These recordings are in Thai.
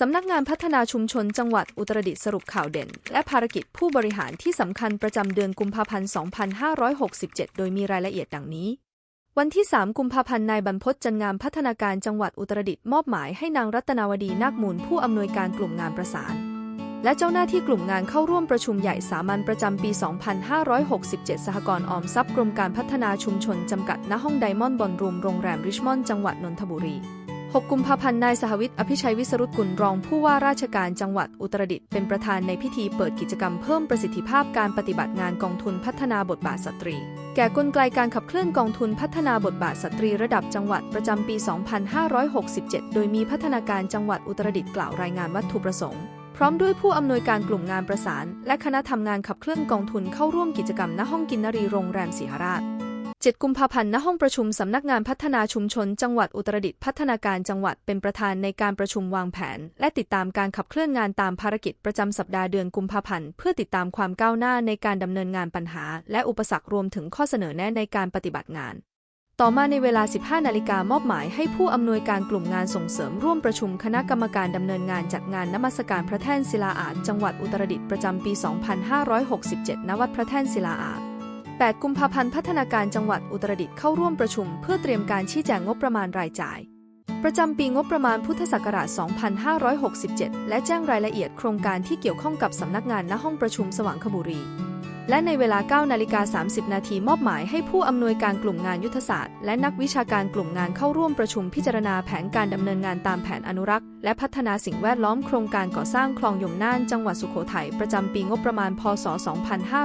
สำนักงานพัฒนาชุมชนจังหวัดอุตรดิตถ์สรุปข่าวเด่น และภารกิจผู้บริหารที่สำคัญประจำเดือนกุมภาพันธ์ 2567 โดยมีรายละเอียดดังนี้ วันที่ 3 กุมภาพันธ์นายบรรพตจันงามพัฒนาการจังหวัดอุตรดิตถ์มอบหมายให้นางรัตนาวดีนาคมูลผู้อำนวยการกลุ่มงานประสาน และเจ้าหน้าที่กลุ่มงานเข้าร่วมประชุมใหญ่สามัญประจำปี 2567 สหกรณ์ออมทรัพย์กรมการพัฒนาชุมชนจำกัดณห้องไดมอนด์บอลรูมโรงแรมริชมอนด์จังหวัดนนทบุรี 6 กุมภาพันธ์ นายสหวิทย์อภิชัยวิสรุตกุลรองผู้ว่าราชการจังหวัดอุตรดิตถ์เป็นประธานในพิธีเปิดกิจกรรมเพิ่มประสิทธิภาพการปฏิบัติงานกองทุนพัฒนาบทบาทสตรี แก่กลไกการขับเคลื่อนกองทุนพัฒนาบทบาทสตรีระดับจังหวัดประจำปี 2567 โดยมีพัฒนาการจังหวัดอุตรดิตถ์กล่าวรายงานวัตถุประสงค์ พร้อมด้วยผู้อำนวยการกลุ่มงานประสาน และคณะทำงานขับเคลื่อนกองทุนเข้าร่วมกิจกรรมณห้องกินนรีโรงแรมศรีหราช 7 กุมภาพันธ์ณห้องประชุมสำนักงานพัฒนาชุมชน จังหวัดอุตรดิตถ์พัฒนาการจังหวัดเป็นประธานในการประชุมวางแผน และติดตามการขับเคลื่อนงานตามภารกิจประจำสัปดาห์เดือนกุมภาพันธ์เพื่อติดตามความก้าวหน้าในการดำเนินงานปัญหา และอุปสรรครวมถึงข้อเสนอแนะในการปฏิบัติงาน ต่อมาในเวลา 15 นาฬิกามอบหมายให้ผู้อำนวยการกลุ่มงานส่งเสริมร่วมประชุมคณะกรรมการดำเนินงานจัดงานนมัสการพระแท่นศิลาอาจจังหวัดอุตรดิตถ์ประจำปี 2567 ณ วัดพระแท่นศิลาอาจ 8 กุมภาพันธ์พัฒนาการจังหวัดอุตรดิตถ์เข้าร่วมประชุม เพื่อเตรียมการชี้แจงงบประมาณรายจ่าย ประจำปีงบประมาณพุทธศักราช 2567 และแจ้งรายละเอียดโครงการที่เกี่ยวข้องกับสำนักงานณห้องประชุมสว่างคบุรี และในเวลา9นาฬิกา30 นาทีมอบหมายให้ผู้อำนวยการกลุ่มงานยุทธศาสตร์ และนักวิชาการกลุ่มงานเข้าร่วมประชุมพิจารณาแผนการดำเนินงานตามแผนอนุรักษ์ และพัฒนาสิ่งแวดล้อมโครงการก่อสร้างคลองยมน่านจังหวัดสุโขทัยประจำปีงบประมาณพศ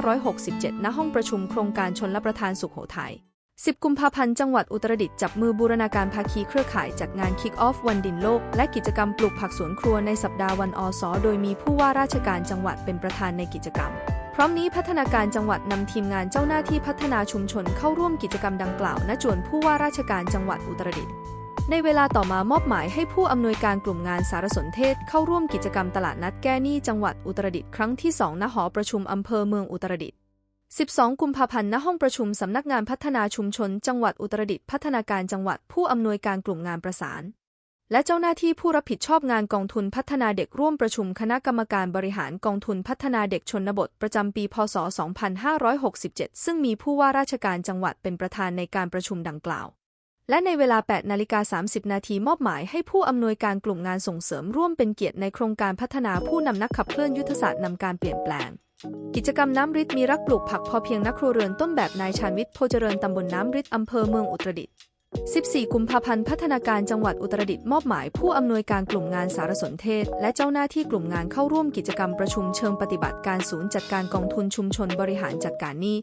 2567 ณ ห้องประชุมโครงการชนรับประทานสุโขทัย10 กุมภาพันธ์ จังหวัดอุตรดิตถ์จับมือบูรณาการภาคีเครือข่ายจัดงาน Kick Off วันดินโลก และกิจกรรมปลูกผักสวนครัวในสัปดาห์วันอสโดยมีผู้ว่าราชการจังหวัดเป็นประธานในกิจกรรม ร้อมนี้พัฒนาการจังหวัดนำทีมงานเจ้าหน้าที่พัฒนาชุมชนเข้าร่วมกิจกรรมดังกล่าว ณ จวนผู้ว่าราชการจังหวัดอุตรดิตถ์ ในเวลาต่อมามอบหมายให้ผู้อำนวยการกลุ่มงานสารสนเทศเข้าร่วมกิจกรรมตลาดนัดแก้หนี้จังหวัดอุตรดิตถ์ครั้งที่ 2 ณ หอประชุมอำเภอเมืองอุตรดิตถ์ 12 กุมภาพันธ์ ณ ห้องประชุมสำนักงานพัฒนาชุมชน จังหวัดอุตรดิตถ์ พัฒนาการจังหวัดผู้อำนวยการกลุ่มงานประสาน และเจ้าหน้าที่ผู้รับผิดชอบงานกองทุนพัฒนาเด็กร่วมประชุมคณะกรรมการบริหารกองทุนพัฒนาเด็กชนบทประจำปี พศ 2567 ซึ่งมีผู้ว่าราชการจังหวัดเป็นประธานในการประชุมดังกล่าว และในเวลา 8 นาฬิกา 30 นาทีมอบหมายให้ผู้อำนวยการกลุ่มงานส่งเสริมร่วมเป็นเกียรติในโครงการพัฒนาผู้นำนักขับเคลื่อนยุทธศาสตร์นำการเปลี่ยนแปลงกิจกรรมน้ำริดมีรักปลูกผักพอเพียงนักครัวเรือนต้นแบบนายชาญวิทย์โพเจริญตำบลน้ำริดอำเภอเมืองอุตรดิตถ์ 14 กุมภาพันธ์ พัฒนาการจังหวัดอุตรดิตถ์มอบหมายผู้อำนวยการกลุ่มงานสารสนเทศ และเจ้าหน้าที่กลุ่มงานเข้าร่วมกิจกรรมประชุมเชิงปฏิบัติการศูนย์จัดการกองทุนชุมชนบริหารจัดการหนี้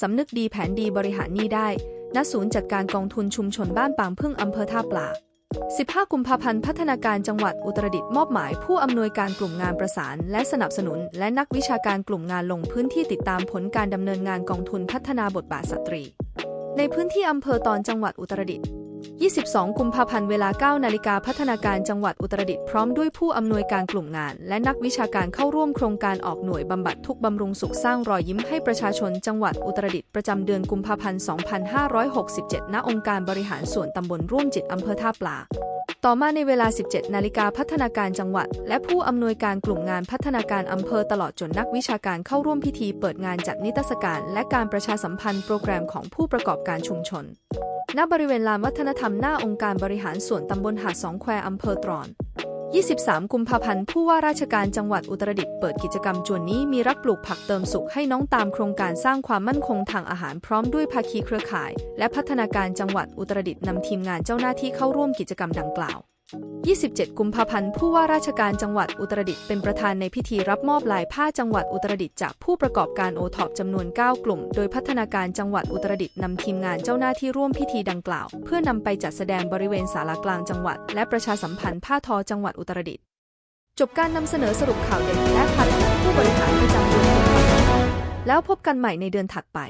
สำนึกดีแผนดีบริหารหนี้ได้ณศูนย์จัดการกองทุนชุมชนบ้านปางพึ่งอำเภอท่าปลา15 กุมภาพันธ์ พัฒนาการจังหวัดอุตรดิตถ์มอบหมายผู้อำนวยการกลุ่มงานประสาน และสนับสนุน และนักวิชาการกลุ่มงานลงพื้นที่ติดตามผลการดำเนินงานกองทุนพัฒนาบทบาทสตรี ในพื้นที่อำเภอตอนจังหวัดอุตรดิตถ์22 กุมภาพันธ์เวลา 9 นาฬิกาพัฒนาการจังหวัดอุตรดิตถ์พร้อมด้วยผู้อำนวยการกลุ่มงาน และนักวิชาการเข้าร่วมโครงการออกหน่วยบำบัดทุกบำรุงสุขสร้างรอยยิ้มให้ประชาชนจังหวัดอุตรดิตถ์ประจำเดือนกุมภาพันธ์ 2567 ณ องค์การบริหารส่วนตำบลร่วมจิตอำเภอท่าปลา ต่อมาในเวลา 17 นาฬิกาพัฒนาการจังหวัด และผู้อำนวยการกลุ่มงานพัฒนาการอำเภอตลอดจนนักวิชาการเข้าร่วมพิธีเปิดงานจัดนิทรรศการ และการประชาสัมพันธ์โปรแกรมของผู้ประกอบการชุมชน ณ บริเวณลานวัฒนธรรมหน้าองค์การบริหารส่วนตำบลหาดสองแควอำเภอตรอน 23 กุมภาพันธ์ผู้ว่าราชการจังหวัดอุตรดิตถ์เปิดกิจกรรมจวนนี้มีรักปลูกผักเติมสุขให้น้องตามโครงการสร้างความมั่นคงทางอาหารพร้อมด้วยภาคีเครือข่าย และพัฒนาการจังหวัดอุตรดิตถ์นำทีมงานเจ้าหน้าที่เข้าร่วมกิจกรรมดังกล่าว 27 กุมภาพันธ์ผู้ว่าราชการจังหวัดอุตรดิตถ์เป็นประธานในพิธีรับมอบลายผ้าจังหวัดอุตรดิตถ์จากผู้ประกอบการโอท็อปจำนวน 9 กลุ่ม โดยพัฒนาการจังหวัดอุตรดิตถ์นำทีมงานเจ้าหน้าที่ร่วมพิธีดังกล่าว เพื่อนำไปจัดแสดงบริเวณศาลากลางจังหวัด และประชาสัมพันธ์ผ้าทอจังหวัดอุตรดิตถ์จบการนำเสนอสรุปข่าวเด่นและภารกิจผู้บริหารประจำเดือนกุมภาพันธ์แล้วพบกันใหม่ในเดือนถัดไป